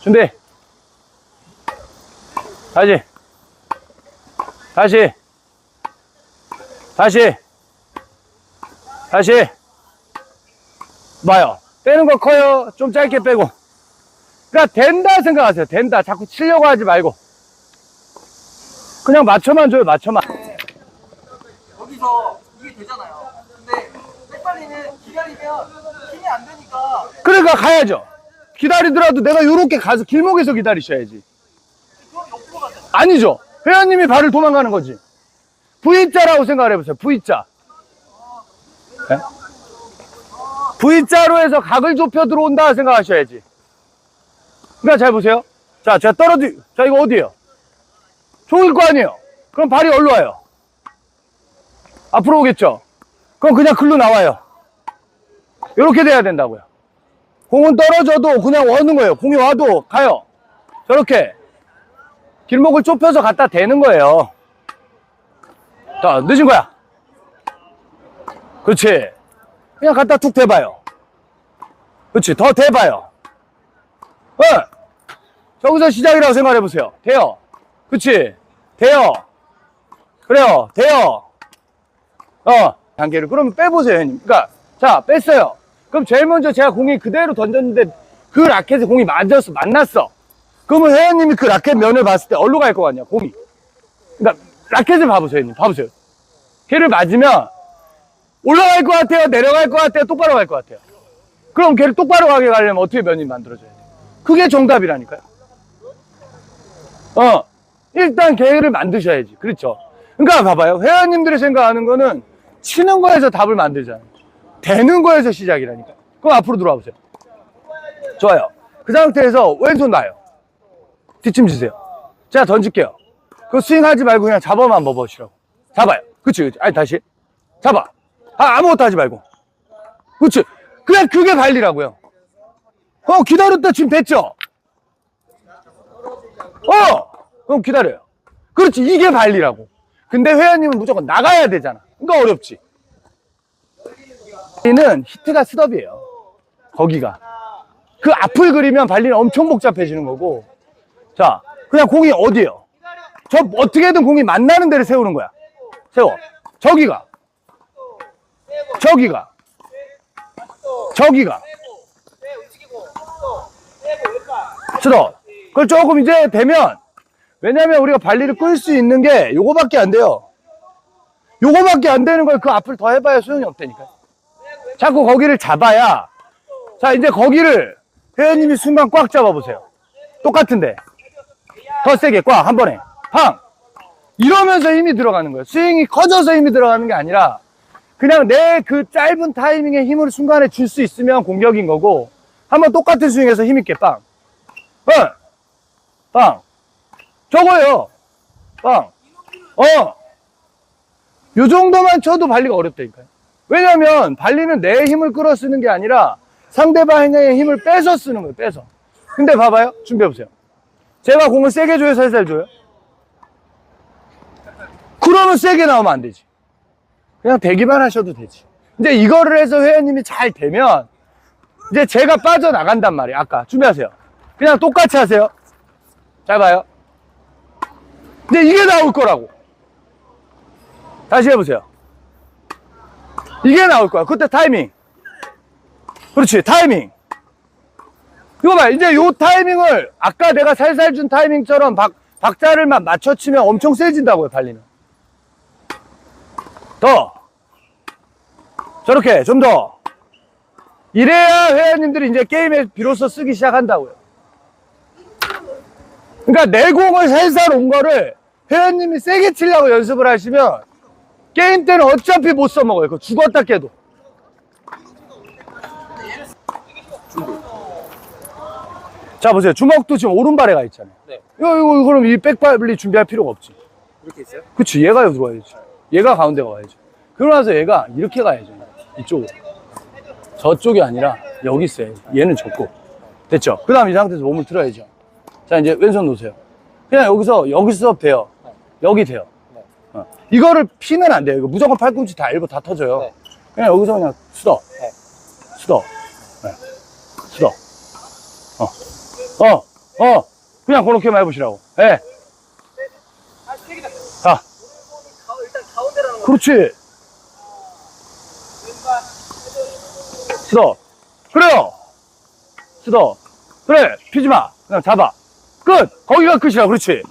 준비. 다시. 다시. 다시. 다시. 봐요. 빼는 거 커요. 좀 짧게 빼고. 그러니까 된다 생각하세요. 된다. 자꾸 치려고 하지 말고. 그냥 맞춰만 줘요. 맞춰만. 여기서 이게 되잖아요. 근데 백발리는 기다리면 힘이 안 되니까 그러니까 가야죠. 기다리더라도 내가 요렇게 가서 길목에서 기다리셔야지. 아니죠. 회원님이 발을 도망가는 거지. V자라고 생각을 해보세요. V자. 네? V자로 해서 각을 좁혀 들어온다 생각하셔야지. 그러니까 잘 보세요. 자, 제가 떨어지, 자, 이거 어디에요? 종일 거 아니에요? 그럼 발이 어디로 와요? 앞으로 오겠죠? 그럼 그냥 글로 나와요. 이렇게 돼야 된다고요. 공은 떨어져도 그냥 오는 거예요. 공이 와도 가요. 저렇게. 길목을 좁혀서 갖다 대는 거예요. 자, 늦은 거야. 그렇지. 그냥 갖다 툭 대봐요. 그렇지. 더 대봐요. 어. 저기서 시작이라고 생각해 보세요. 돼요. 그렇지. 돼요. 그래요. 돼요. 어. 단계를. 그러면 빼보세요, 형님. 그러니까, 자, 뺐어요. 그럼 제일 먼저 제가 공이 그대로 던졌는데 그 라켓에 공이 맞았어, 만났어. 그러면 회원님이 그 라켓 면을 봤을 때 어디로 갈 것 같냐, 공이. 그러니까 라켓을 봐보세요, 형님. 봐보세요. 걔를 맞으면 올라갈 것 같아요, 내려갈 것 같아요, 똑바로 갈 것 같아요. 그럼 걔를 똑바로 가게 가려면 어떻게 면이 만들어져야 돼요? 그게 정답이라니까요. 어, 일단 계획을 만드셔야지. 그렇죠. 그러니까 봐봐요. 회원님들이 생각하는 거는 치는 거에서 답을 만들잖아요. 되는 거에서 시작이라니까. 그럼 앞으로 들어와 보세요. 좋아요. 그 상태에서 왼손 놔요. 뒷짐 지세요. 제가 던질게요. 그 스윙하지 말고 그냥 잡아만 먹어보시라고. 잡아요. 그치, 그치. 아니, 다시. 잡아. 아, 아무것도 하지 말고. 그치. 그냥 그게 관리라고요. 어, 기다렸다 지금 됐죠? 어! 그럼 기다려요. 그렇지. 이게 관리라고. 근데 회원님은 무조건 나가야 되잖아. 그러니까 어렵지. 발리는 히트가 스톱이에요. 거기가. 그 앞을 그리면 발리는 엄청 복잡해지는 거고. 자, 그냥 공이 어디에요? 저 어떻게든 공이 만나는 데를 세우는 거야. 세워. 저기가. 저기가. 저기가. 스톱. 그걸 조금 이제 되면, 왜냐면 우리가 발리를 끌 수 있는 게 요거밖에 안 돼요. 요거밖에 안 되는 걸 그 앞을 더 해봐야 소용이 없다니까요. 자꾸 거기를 잡아야 자 이제 거기를 회원님이 순간 꽉 잡아보세요 똑같은데 더 세게 꽉 한 번에 팡 이러면서 힘이 들어가는 거예요 스윙이 커져서 힘이 들어가는 게 아니라 그냥 내 그 짧은 타이밍에 힘을 순간에 줄 수 있으면 공격인 거고 한번 똑같은 스윙에서 힘있게 빵 빵! 빵! 저거예요 빵! 어! 요 정도만 쳐도 발리가 어렵다니까요 왜냐면 발리는 내 힘을 끌어 쓰는 게 아니라 상대방의 힘을 빼서 쓰는 거예요. 빼서. 근데 봐봐요. 준비해 보세요. 제가 공을 세게 줘요, 살살 줘요. 그러면 세게 나오면 안 되지. 그냥 대기만 하셔도 되지. 이제 이거를 해서 회원님이 잘 되면 이제 제가 빠져나간단 말이에요. 아까 준비하세요. 그냥 똑같이 하세요. 잘 봐요. 이제 이게 나올 거라고. 다시 해보세요. 이게 나올 거야. 그때 타이밍. 그렇지, 타이밍. 이거 봐, 이제 요 타이밍을 아까 내가 살살 준 타이밍처럼 박, 박자를 만 맞춰 치면 엄청 세진다고요, 발리는. 더. 저렇게, 좀 더. 이래야 회원님들이 이제 게임에 비로소 쓰기 시작한다고요. 그러니까 내 공을 살살 온 거를 회원님이 세게 치려고 연습을 하시면 게임 때는 어차피 못 써먹어요. 그거 죽었다 깨도. 자, 보세요. 주먹도 지금 오른발에 가 있잖아요. 네. 이거, 이거, 그럼 이 백발리 준비할 필요가 없지. 이렇게 있어요? 그치. 얘가 여기로 와야지. 얘가 가운데 가야지. 그러고 나서 얘가 이렇게 가야죠. 이쪽으로. 저쪽이 아니라 여기 있어야지. 얘는 접고. 됐죠? 그 다음 이 상태에서 몸을 틀어야죠. 자, 이제 왼손 놓으세요. 그냥 여기서, 여기서 돼요. 여기 돼요. 네. 어. 이거를 피는 안 돼요. 이거 무조건 팔꿈치 다 일부 다 터져요. 네. 그냥 여기서 그냥 수덕. 네. 수덕. 네. 수덕. 어. 어. 어, 그냥 그렇게만 해보시라고. 예. 아, 세 개다. 자, 가, 일단 가운데라는 거. 그렇지. 쓰더. 그래요. 쓰더. 그래. 피지 마. 그냥 잡아. 끝. 거기가 끝이라. 그렇지.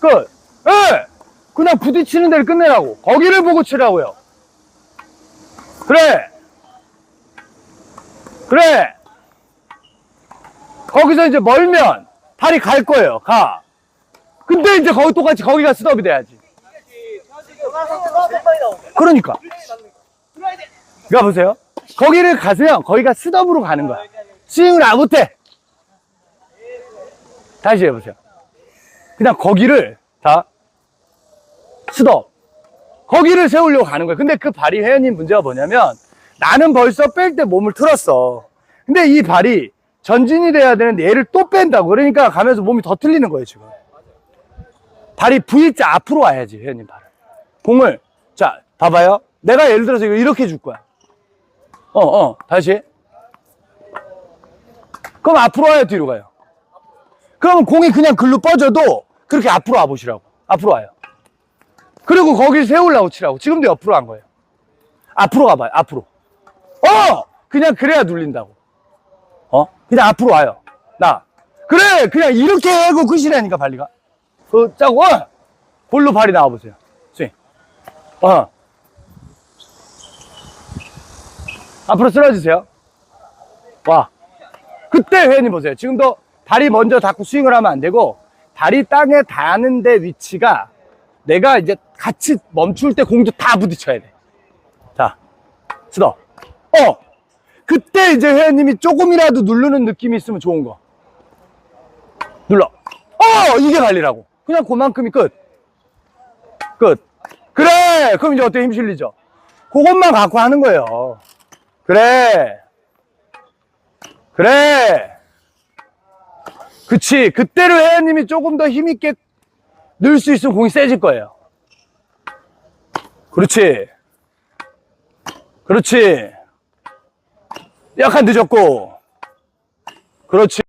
끝. 예. 그냥 부딪히는 데를 끝내라고. 거기를 보고 치라고요. 그래. 그래. 거기서 이제 멀면 발이 갈 거예요. 가. 근데 이제 거기 똑같이 거기가 스톱이 돼야지. 그러니까. 가 보세요. 거기를 가서요. 거기가 스톱으로 가는 거야. 스윙을 안 못해. 다시 해보세요. 그냥 거기를 자 스톱. 거기를 세우려고 가는 거예요. 근데 그 발이 회원님 문제가 뭐냐면 나는 벌써 뺄 때 몸을 틀었어. 근데 이 발이 전진이 돼야 되는데 얘를 또 뺀다고. 그러니까 가면서 몸이 더 틀리는 거예요, 지금. 발이 V자 앞으로 와야지, 회원님 발을. 공을, 자, 봐봐요. 내가 예를 들어서 이거 이렇게 줄 거야. 어, 어, 다시. 그럼 앞으로 와요, 뒤로 가요? 그러면 공이 그냥 글로 뻗어도 그렇게 앞으로 와보시라고. 앞으로 와요. 그리고 거길 세우려고 치라고. 지금도 옆으로 간 거예요. 앞으로 가봐요, 앞으로. 어! 그냥 그래야 눌린다고. 어? 그냥 앞으로 와요. 나. 그래! 그냥 이렇게 하고 끝이라니까, 발리가. 그, 짜고, 어! 볼로 발이 나와보세요. 스윙. 어. 앞으로 쓰러지세요. 와. 그때 회원님 보세요. 지금도 다리 먼저 닿고 스윙을 하면 안 되고, 다리 땅에 닿는 데 위치가 내가 이제 같이 멈출 때 공도 다 부딪혀야 돼. 자, 스톱. 어! 그때 이제 회원님이 조금이라도 누르는 느낌이 있으면 좋은 거. 눌러. 어! 이게 관리라고. 그냥 그만큼이 끝. 끝. 그래! 그럼 이제 어때? 힘 실리죠? 그것만 갖고 하는 거예요. 그래. 그래. 그치. 그때로 회원님이 조금 더 힘있게 넣을 수 있으면 공이 세질 거예요. 그렇지. 그렇지. 약간 늦었고. 그렇지.